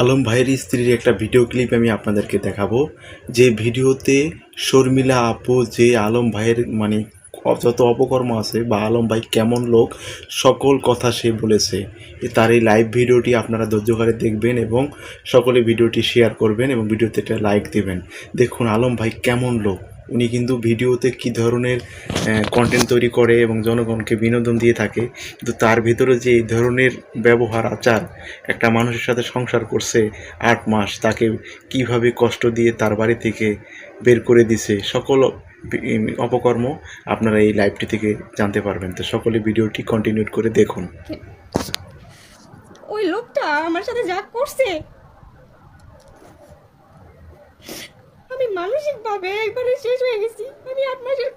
আলম ভাইয়ের স্ত্রীর একটা ভিডিও ক্লিপ আমি আপনাদেরকে দেখাবো। যে ভিডিওতে শর্মিলা আপু, যে আলম ভাইয়ের মানে যত অপকর্ম আছে বা আলম ভাই কেমন লোক, সকল কথা সে বলেছে। তার এই লাইভ ভিডিওটি আপনারা ধৈর্য ধৈর্যকারে দেখবেন এবং সকলে ভিডিওটি শেয়ার করবেন এবং ভিডিওতে একটা লাইক দেবেন। দেখুন আলম ভাই কেমন লোক। উনি কিন্তু ভিডিওতে কী ধরনের কন্টেন্ট তৈরি করে এবং জনগণকে বিনোদন দিয়ে থাকে, কিন্তু তার ভিতরে যে এই ধরনের ব্যবহার, আচার একটা মানুষের সাথে সংসার করছে আট মাস, তাকে কীভাবে কষ্ট দিয়ে তার বাড়ি থেকে বের করে দিছে, সকল অপকর্ম আপনারা এই লাইভটি থেকে জানতে পারবেন। তো সকলে ভিডিওটি কন্টিনিউ করে দেখুন। ওই লোকটা আমার সাথে যা করছে আমি মানসিক ভাবে একবারে শেষ হয়ে গেছি। আমি আট মাসের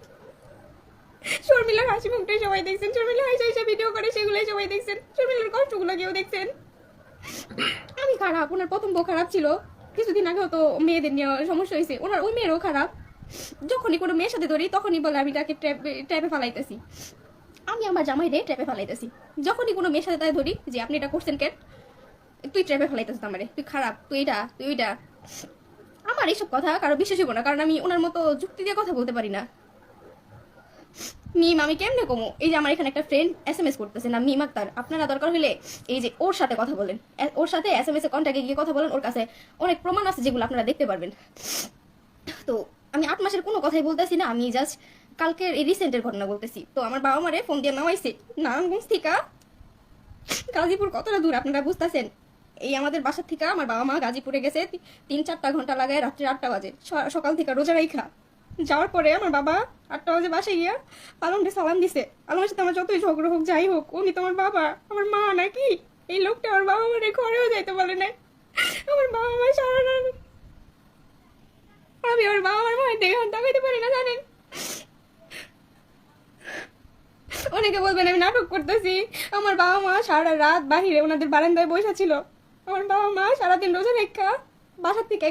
শর্মিলার হাসি মুখটাই সবাই দেখছেন। শর্মিলা হাসি হাসি ভিডিও করে, সেগুলোই সবাই দেখছেন। শর্মিলার কষ্টগুলো কেউ দেখছেন? আমি খারাপ, ওনার প্রথম বউ খারাপ ছিল। কিছুদিন আগেও তো মেয়েদের নিয়ে সমস্যা হয়েছে। ওনার ওই মেয়েরও খারাপ। যখনই কোনো মেয়ের সাথে ধরি, তখনই বলে, আমি তাকে ট্র্যাপে ফালাইতেছি। আমি আমার জামাই রে ট্র্যাপে ফালাইতেছি। যখনই কোনো মেয়ের সাথে তাই ধরি, যে, আপনি এটা করছেন কেন? তুই ট্র্যাপে ফেলাইতেছিস আমারে। তুই খারাপ, তুই এটা, তুই ওইটা। আমার এইসব কথা কারও বিশ্বাস হইব না, কারণ আমি ওনার মতো যুক্তি দিয়ে কথা বলতে পারি না। মিম, আমি কেমনে কমো? এই যে আমার এখানে একটা ফ্রেন্ড এস এম এস করতেছে না মিম আক্তার। আপনারা দরকার হলে এই যে ওর সাথে কথা বলেন। ওর সাথে এস এম এস এ কন্ট্যাক্টে গিয়ে কথা বলেন, ওর কাছে অনেক প্রমাণ আছে যেগুলো আপনারা দেখতে পারবেন। তো আমি আট মাসের কোনো কথাই বলতেছি না, আমি জাস্ট কালকের এই রিসেন্টের ঘটনা বলতেছি। তো আমার বাবা মারে ফোন দিয়ে নামাইছে নারায়ণগঞ্জ থেকে গাজীপুর কতটা দূর, আপনারা বুঝতেছেন? এই আমাদের বাসার থেকে আমার বাবা মা গাজীপুরে গেছে তিন চারটা ঘণ্টা লাগায় রাত্রি আটটা বাজে। সকাল থেকে রোজা রাইখা। যাওয়ার পরে আমার বাবা আটটা বাজে বাসে গিয়া আলমকে সালাম দিছে। আলমের সাথে আমার যতই ঝগড়া হোক, যাই হোক, উনি তো আমার বাবা, আমার মা নাকি? এই লোকটা আমার বাবা মারে ঘরেও যাইতে বলে নাই। আমার বাবা মা সারা আমি আমার বাবা মার মায়ের দেখে তাকাইতে পারি না, জানেন? অনেকে বলবেন, আমি নাটক করতেছি। আমার বাবা মা সারা রাত বাহিরে ওনাদের বারান্দায় বসে ছিল। আমার বাবা মা সারাদিন রোজা রেখা বাসার থেকে